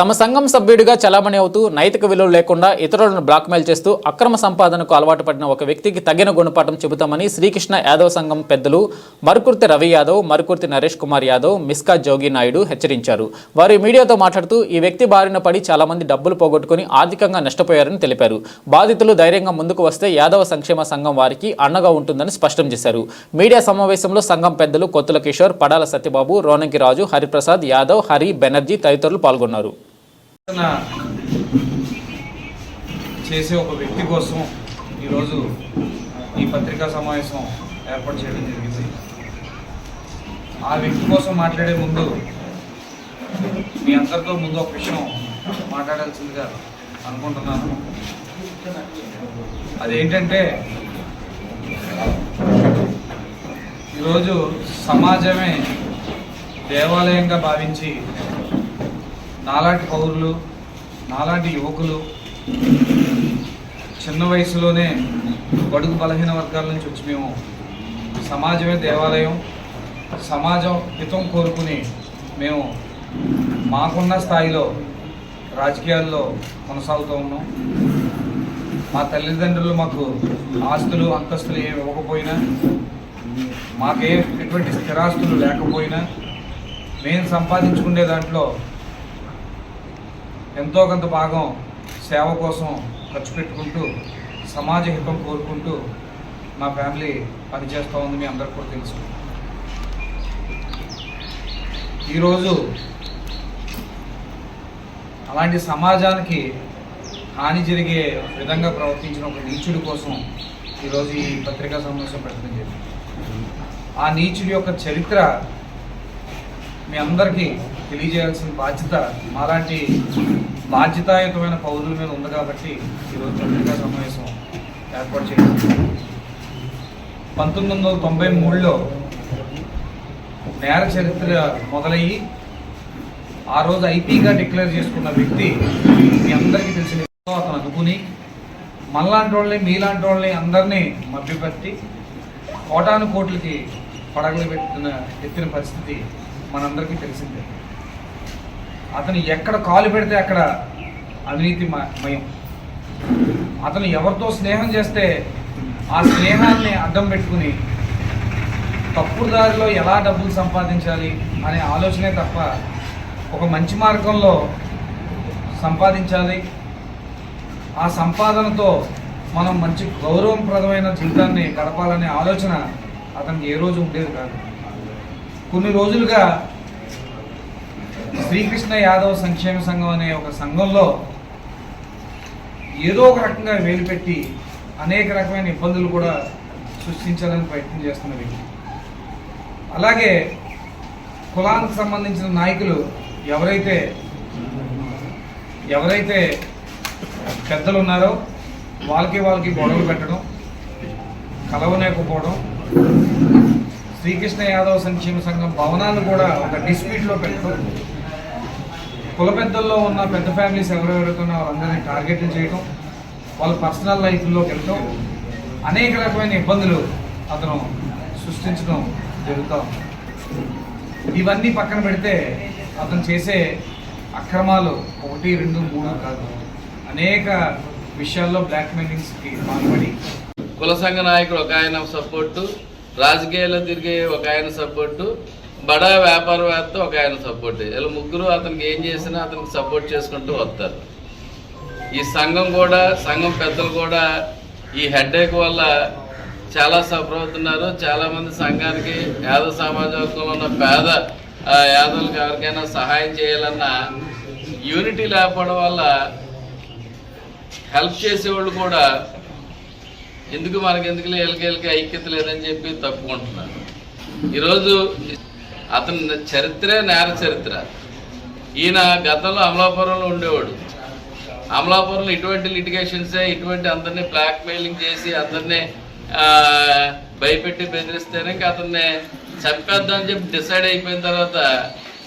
తమ సంఘం సభ్యుడిగా చలామణి అవుతూ నైతిక విలువలు లేకుండా ఇతరులను బ్లాక్మెయిల్ చేస్తూ అక్రమ సంపాదనకు అలవాటు పడిన ఒక వ్యక్తికి తగిన గుణపాఠం చెబుతామని శ్రీకృష్ణ యాదవ్ సంఘం పెద్దలు మరుకుర్తి రవి యాదవ్ మరుకుర్తి నరేష్ కుమార్ యాదవ్ మిస్కా జోగి నాయుడు హెచ్చరించారు. వారు మీడియాతో మాట్లాడుతూ ఈ వ్యక్తి బారిన పడి చాలామంది డబ్బులు పోగొట్టుకుని ఆర్థికంగా నష్టపోయారని తెలిపారు. బాధితులు ధైర్యంగా ముందుకు వస్తే యాదవ సంక్షేమ సంఘం వారికి అండగా ఉంటుందని స్పష్టం చేశారు. మీడియా సమావేశంలో సంఘం పెద్దలు కొత్తుల కిషోర్ పడాల సత్యబాబు రోనంకి రాజు హరిప్రసాద్ యాదవ్ హరి బెనర్జీ తదితరులు పాల్గొన్నారు. చేసే ఒక వ్యక్తి కోసం ఈరోజు ఈ పత్రికా సమావేశం ఏర్పాటు చేయడం జరిగింది. ఆ వ్యక్తి కోసం మాట్లాడే ముందు మీ అందరితో ముందు ఒక విషయం మాట్లాడాల్సిందిగా అనుకుంటున్నాను. అదేంటంటే ఈరోజు సమాజమే దేవాలయంగా భావించి నాలాంటి పౌరులు నాలాంటి యువకులు చిన్న వయసులోనే బడుగు బలహీన వర్గాల నుంచి వచ్చి మేము సమాజమే దేవాలయం సమాజం హితం కోరుకుని మేము మాకున్న స్థాయిలో రాజకీయాల్లో కొనసాగుతూ ఉన్నాం. మా తల్లిదండ్రులు మాకు ఆస్తులు అంతస్తులు ఏమి ఇవ్వకపోయినా మాకే ఎటువంటి స్థిరాస్తులు లేకపోయినా మేము సంపాదించుకునే దాంట్లో ఎంతో కొంత భాగం సేవ కోసం ఖర్చు పెట్టుకుంటూ సమాజ హితం కోరుకుంటూ మా ఫ్యామిలీ పనిచేస్తూ ఉంది మీ అందరికి కూడా తెలుసు. ఈరోజు అలాంటి సమాజానికి హాని జరిగే విధంగా ప్రవర్తించిన ఒక నీచుడి కోసం ఈరోజు ఈ పత్రికా సమావేశం ప్రకటన చేసింది ఆ నీచుడి యొక్క చరిత్ర మీ అందరికీ తెలియజేయాల్సిన బాధ్యత మాలాంటి బాధ్యతాయుతమైన పౌరుల మీద ఉంది కాబట్టి ఈరోజు పత్రికా సమావేశం ఏర్పాటు చేయాలి. పంతొమ్మిది వందల తొంభై మూడులో నేర చరిత్ర మొదలయ్యి ఆ రోజు ఐపీగా డిక్లేర్ చేసుకున్న వ్యక్తి మీ అందరికీ తెలిసిన అతను అనుకుని మనలాంటి వాళ్ళని మీలాంటి వాళ్ళని అందరినీ మభ్యపెట్టి కోటాను కోట్లకి పడగలు పెట్టిన ఎత్తిన పరిస్థితి మనందరికీ తెలిసిందే. అతను ఎక్కడ కాలు పెడితే అక్కడ అవినీతి మ- మయం అతను ఎవరితో స్నేహం చేస్తే ఆ స్నేహాన్ని అడ్డం పెట్టుకుని తప్పుడు దారిలో ఎలా డబ్బులు సంపాదించాలి అనే ఆలోచనే తప్ప ఒక మంచి మార్గంలో సంపాదించాలి. ఆ సంపాదనతో మనం మంచి గౌరవప్రదమైన జీవితాన్ని గడపాలనే ఆలోచన అతనికి ఏ రోజు ఉండేది కాదు. కొన్ని రోజులుగా శ్రీకృష్ణ యాదవ్ సంక్షేమ సంఘం అనే ఒక సంఘంలో ఏదో ఒక రకంగా వేలు పెట్టి అనేక రకమైన ఇబ్బందులు కూడా సృష్టించాలని ప్రయత్నం చేస్తున్న వ్యక్తి. అలాగే కులానికి సంబంధించిన నాయకులు ఎవరైతే ఎవరైతే పెద్దలు ఉన్నారో వాళ్ళకి వాళ్ళకి గొడవలు పెట్టడం కలవలేకపోవడం శ్రీకృష్ణ యాదవ్ సంక్షేమ సంఘం భవనాన్ని కూడా ఒక డిస్ప్యూట్లో పెట్టడం. కుల పెద్దల్లో ఉన్న పెద్ద ఫ్యామిలీస్ ఎవరెవరితోనో వాళ్ళందరినీ టార్గెట్ చేయడం వాళ్ళ పర్సనల్ లైఫ్లోకి వెళ్ళటం అనేక రకమైన ఇబ్బందులు అతను సృష్టించడం జరుగుతూ ఇవన్నీ పక్కన పెడితే అతను చేసే అక్రమాలు ఒకటి రెండు మూడు కాదు. అనేక విషయాల్లో బ్లాక్ మెయిలింగ్స్కి పాల్పడి. కుల సంఘ నాయకుడు ఒక ఆయన సపోర్టు రాజకీయాల్లో తిరిగే ఒక ఆయన సపోర్టు బడా వ్యాపారవేత్త ఒక ఆయన సపోర్ట్. ఇలా ముగ్గురు అతనికి ఏం చేసినా అతనికి సపోర్ట్ చేసుకుంటూ వస్తారు. ఈ సంఘం కూడా సంఘం పెద్దలు కూడా ఈ హెడ్ఏక్ వల్ల చాలా సఫర్ అవుతున్నారు. చాలామంది సంఘానికి పేద సమాజ వర్గంలో ఉన్న పేద యాదవులకు ఎవరికైనా సహాయం చేయాలన్నా యూనిటీ లేకపోవడం వల్ల హెల్ప్ చేసేవాళ్ళు కూడా ఎందుకు మనకి ఎందుకులే వీళ్ళకి ఐక్యత లేదని చెప్పి తప్పుకుంటున్నాను ఈరోజు అతని చరిత్రే నేర చరిత్ర. ఈయన గతంలో అమలాపురంలో ఉండేవాడు. అమలాపురంలో ఇటువంటి లిటిగేషన్సే ఇటువంటి అందరినీ బ్లాక్ మెయిలింగ్ చేసి అందరినీ భయపెట్టి బెదిరిస్తేనే ఇంకా అతన్ని చంపేద్దామని చెప్పి డిసైడ్ అయిపోయిన తర్వాత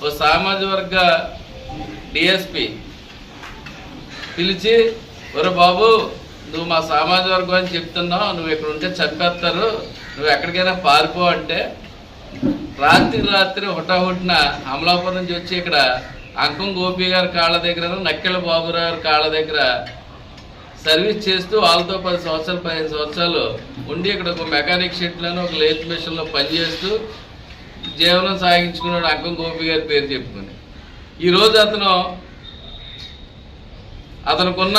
ఓ సామాజిక వర్గ డిఎస్పి పిలిచి ఒరే బాబు నువ్వు మా సామాజిక వర్గం అని చెప్తున్నావు నువ్వు ఇక్కడ ఉంటే చంపేస్తారు నువ్వు ఎక్కడికైనా పారిపో అంటే రాత్రి రాత్రి హుటాహుటిన అమలాపురం నుంచి వచ్చి ఇక్కడ అంకం గోపి గారి కాళ్ళ దగ్గర నక్కెళ్ళ బాబురావు గారి కాళ్ళ దగ్గర సర్వీస్ చేస్తూ వాళ్ళతో పది సంవత్సరాలు పదిహేను సంవత్సరాలు ఉండి ఇక్కడ ఒక మెకానిక్ షెడ్లను ఒక లేత్ మిషన్లో పనిచేస్తూ జీవనం సాగించుకున్నాడు అంకం గోపి గారి పేరు చెప్పుకుని. ఈరోజు అతను అతనుకున్న